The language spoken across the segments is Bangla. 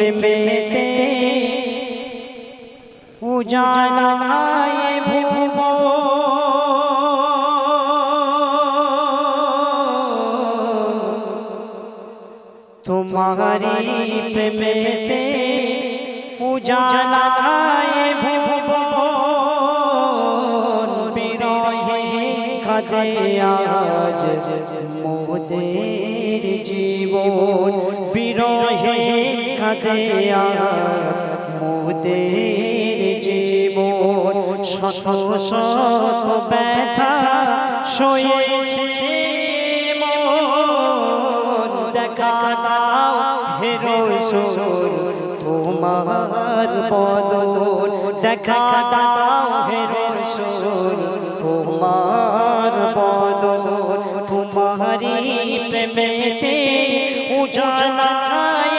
প্রেমেতে উজানায় ভুব তোমারি প্রেমেতে উজানায় ভুব বিরহে কাদে আজ মোদের জীবন বিরহে কাঁদে মোদের জীবন, শত শত ব্যথা, সয়েছে মন দেখা দাও হে রসুল, তোমার বদন। দেখা দাও হে রসুল, তোমার বদন। তোমারি প্রেমেতে উজালায়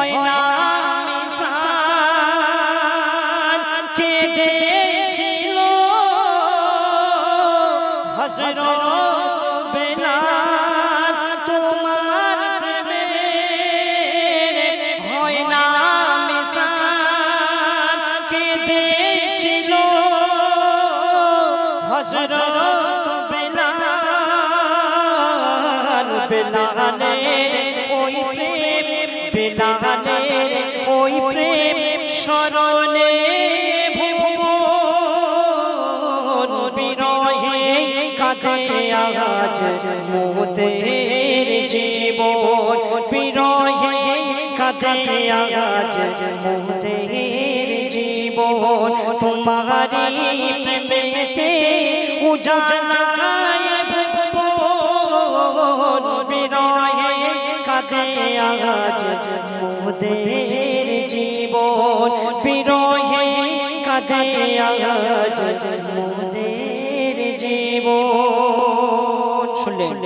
হয় না মিশান কেঁদেছিল হজরত বেলাল তোমার প্রেমে হয় না বেলালের ওই প্রেম স্মরণে ভুবন বিরহে কাঁদে আজ মোদের জীবন। বিরহে কাঁদে আজ মোদের জীবন। তোমারি প্রেমেতে উজালায় কাঁদে আজ মোদের জীবন বিরহে কাঁদে আজ